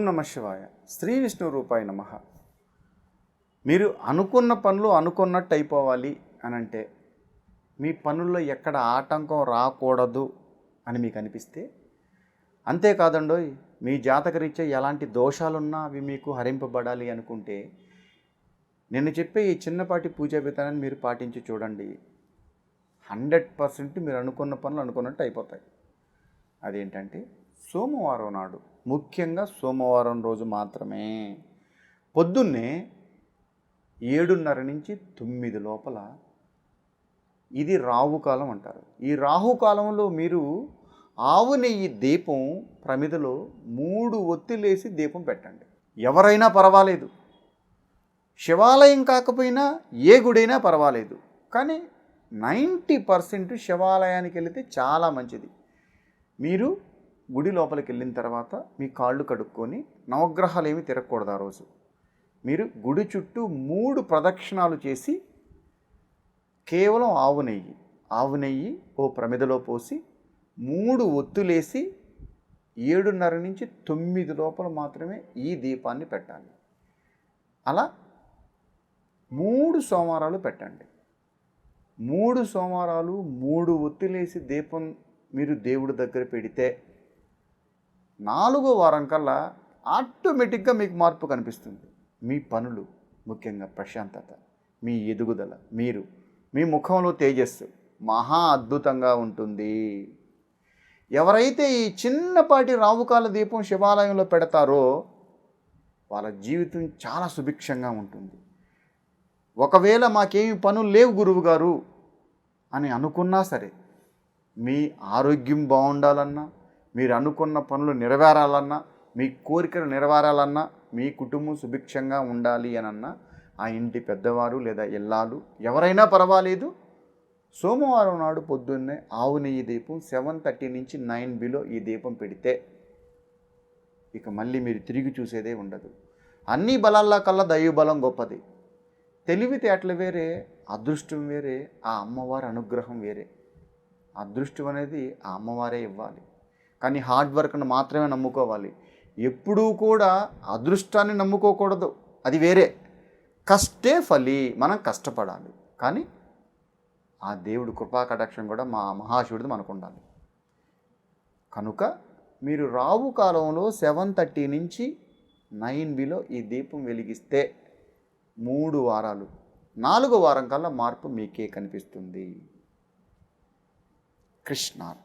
నమ శివాయ. శ్రీ విష్ణు రూపాయ నమ. మీరు అనుకున్న పనులు అనుకున్నట్టు అయిపోవాలి అని అంటే మీ పనుల్లో ఎక్కడ ఆటంకం రాకూడదు అని మీకు అనిపిస్తే అంతేకాదండోయ్ మీ జాతకరీత్యా ఎలాంటి దోషాలున్నా అవి మీకు హరింపబడాలి అనుకుంటే నేను చెప్పే ఈ చిన్నపాటి పూజా విధానాన్ని మీరు పాటించి చూడండి. హండ్రెడ్ పర్సెంట్ మీరు అనుకున్న పనులు అనుకున్నట్టు అయిపోతాయి. అదేంటంటే సోమవారం నాడు ముఖ్యంగా సోమవారం రోజు మాత్రమే. పొద్దున్నే ఏడున్నర నుంచి తొమ్మిది లోపల ఇది రాహుకాలం అంటారు. ఈ రాహుకాలంలో మీరు ఆవు నెయ్యి దీపం ప్రమిదలో మూడు ఒత్తిలేసి దీపం పెట్టండి. ఎవరైనా పర్వాలేదు. శివాలయం కాకపోయినా ఏ గుడైనా పర్వాలేదు. కానీ నైంటీ పర్సెంట్ శివాలయానికి వెళితే చాలా మంచిది. మీరు గుడి లోపలికి వెళ్ళిన తర్వాత మీ కాళ్ళు కడుక్కొని నవగ్రహాలు ఏమి తిరగకూడదు ఆ రోజు. మీరు గుడి చుట్టూ మూడు ప్రదక్షిణాలు చేసి కేవలం ఆవు నెయ్యి ఆవు నెయ్యి ఓ ప్రమిదలో పోసి మూడు ఒత్తులేసి ఏడున్నర నుంచి తొమ్మిది లోపల మాత్రమే ఈ దీపాన్ని పెట్టాలి. అలా మూడు సోమవారాలు పెట్టండి. మూడు సోమవారాలు మూడు ఒత్తులేసి దీపం మీరు దేవుడి దగ్గర పెడితే నాలుగో వారం కల్లా ఆటోమేటిక్గా మీకు మార్పు కనిపిస్తుంది. మీ పనులు ముఖ్యంగా ప్రశాంతత మీ ఎదుగుదల మీరు మీ ముఖంలో తేజస్సు మహా అద్భుతంగా ఉంటుంది. ఎవరైతే ఈ చిన్నపాటి రావుకాల దీపం శివాలయంలో పెడతారో వాళ్ళ జీవితం చాలా సుభిక్షంగా ఉంటుంది. ఒకవేళ మాకేమి పనులు లేవు గురువు గారు అని అనుకున్నా సరే మీ ఆరోగ్యం బాగుండాలన్నా మీరు అనుకున్న పనులు నెరవేరాలన్నా మీ కోరికలు నెరవేరాలన్నా మీ కుటుంబం సుభిక్షంగా ఉండాలి అనన్నా ఆ ఇంటి పెద్దవారు లేదా ఇల్లాలు ఎవరైనా పర్వాలేదు. సోమవారం నాడు పొద్దున్నే ఆవు నెయ్యి దీపం సెవెన్ థర్టీ నుంచి నైన్ బిలో ఈ దీపం పెడితే ఇక మళ్ళీ మీరు తిరిగి చూసేదే ఉండదు. అన్ని బలాల్లో కల్లా దైవబలం గొప్పది. తెలివితేటలు వేరే అదృష్టం వేరే ఆ అమ్మవారి అనుగ్రహం వేరే. అదృష్టం అనేది ఆ అమ్మవారే ఇవ్వాలి. కానీ హార్డ్ వర్క్ను మాత్రమే నమ్ముకోవాలి. ఎప్పుడూ కూడా అదృష్టాన్ని నమ్ముకోకూడదు. అది వేరే. కష్టే ఫలి మనం కష్టపడాలి. కానీ ఆ దేవుడు కృపా కటాక్షం కూడా మా మహాశివుడిది మనకు ఉండాలి కనుక మీరు రావు కాలంలో సెవెన్ థర్టీ నుంచి నైన్ బిలో ఈ దీపం వెలిగిస్తే మూడు వారాలు నాలుగు వారం కల్లా మార్పు మీకే కనిపిస్తుంది. కృష్ణార్పణ.